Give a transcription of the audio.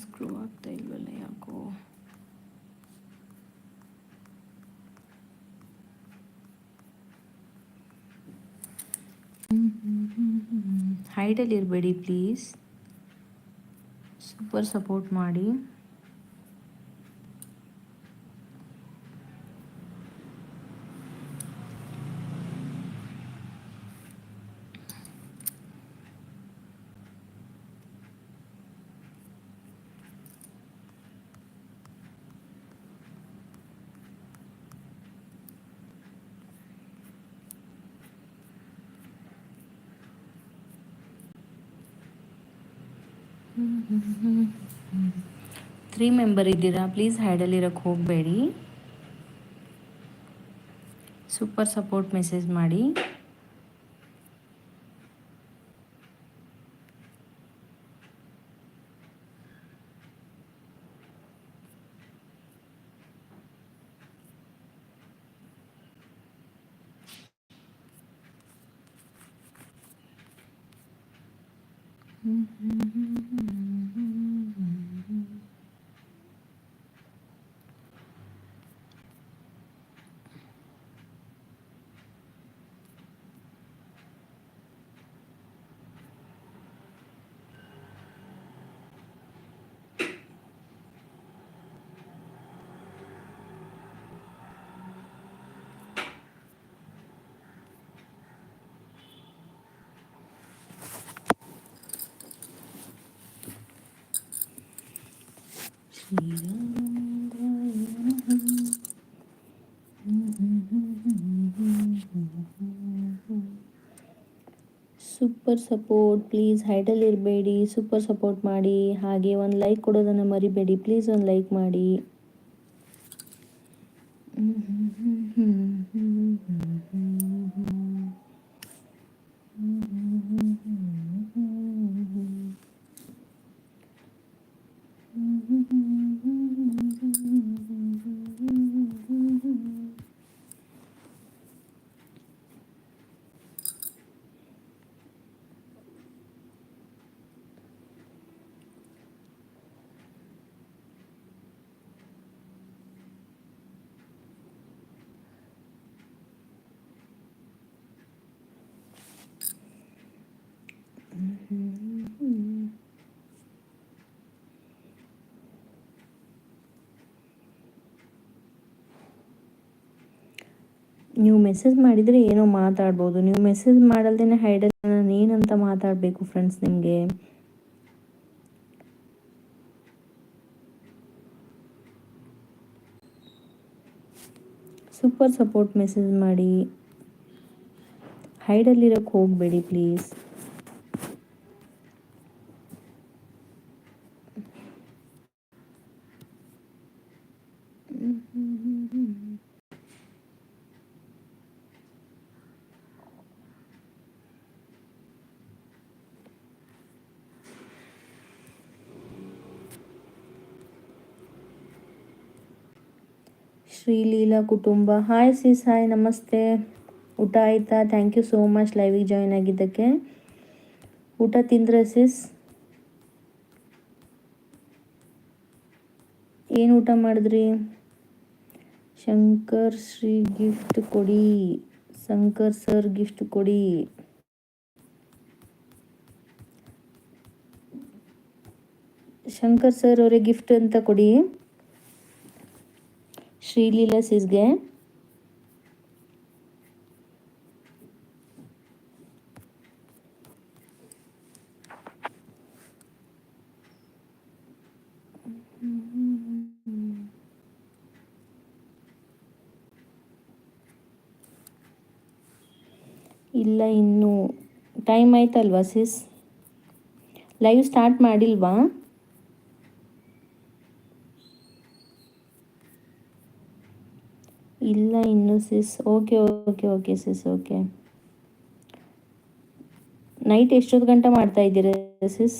Screw ಆಗ್ತಾ ಇಲ್ವಲ್ಲ ಯಾಕೋ ಹೈಡಲ್ಲಿ ಇರಬೇಡಿ ಪ್ಲೀಸ್ ಸೂಪರ್ ಸಪೋರ್ಟ್ ಮಾಡಿ ತ್ರೀ ಮೆಂಬರ್ ಇದ್ದೀರಾ ಪ್ಲೀಸ್ ಹ್ಯಾಡಲ್ಲಿರೋಕ್ಕೆ ಹೋಗಬೇಡಿ ಸೂಪರ್ ಸಪೋರ್ಟ್ ಮೆಸೇಜ್ ಮಾಡಿ ಸೂಪರ್ ಸಪೋರ್ಟ್ ಪ್ಲೀಸ್ ಹೈಡಲ್ ಇರಬೇಡಿ. ಸೂಪರ್ ಸಪೋರ್ಟ್ ಮಾಡಿ. ಹಾಗೆ ಒಂದು ಲೈಕ್ ಕೊಡೋದನ್ನು ಮರಿಬೇಡಿ. ಪ್ಲೀಸ್ ಒಂದು ಲೈಕ್ ಮಾಡಿ. ನೀವು ಮೆಸೇಜ್ ಮಾಡಿದರೆ ಏನೋ ಮಾತಾಡ್ಬೋದು. ನೀವು ಮೆಸೇಜ್ ಮಾಡಲ್ದೇ ಹೈಡಲ್ ನಾನು ಏನಂತ ಮಾತಾಡಬೇಕು ಫ್ರೆಂಡ್ಸ್ ನಿಮಗೆ? ಸೂಪರ್ ಸಪೋರ್ಟ್ ಮೆಸೇಜ್ ಮಾಡಿ. ಹೈಡಲ್ಲಿರೋಕ್ಕೆ ಹೋಗಬೇಡಿ ಪ್ಲೀಸ್ ಶ್ರೀಲೀಲಾ ಕುಟುಂಬ. ಹಾಯ್ ಸಿಸ್ ಹಾಯ್ ನಮಸ್ತೆ. ಊಟ ಆಯಿತಾ? ಥ್ಯಾಂಕ್ ಯು ಸೋ ಮಚ್ ಲೈವಿಗೆ ಜಾಯ್ನ್ ಆಗಿದ್ದಕ್ಕೆ. ಊಟ ತಿಂದ್ರೆ ಸಿಸ್ ಏನು ಊಟ ಮಾಡಿದ್ರಿ? ಶಂಕರ್ ಶ್ರೀ ಗಿಫ್ಟ್ ಕೊಡಿ. ಶಂಕರ್ ಸರ್ ಗಿಫ್ಟ್ ಕೊಡಿ. ಶಂಕರ್ ಸರ್ ಅವರೇ ಗಿಫ್ಟ್ ಅಂತ ಕೊಡಿ. ಶ್ರೀಲೀಲಾ ಸಿಸ್ಗೆ ಇಲ್ಲ ಇನ್ನು ಟೈಮ್ ಆಯ್ತಲ್ವಾ ಸಿಸ್ ಲೈವ್ ಸ್ಟಾರ್ಟ್ ಮಾಡಿಲ್ವಾ? ಇಲ್ಲ ಇನ್ನು sis okay okay okay sis okay night ಎಷ್ಟೊತ್ತು ಗಂಟೆ ಮಾಡ್ತಾ ಇದ್ದೀರಾ ಸಿಸ್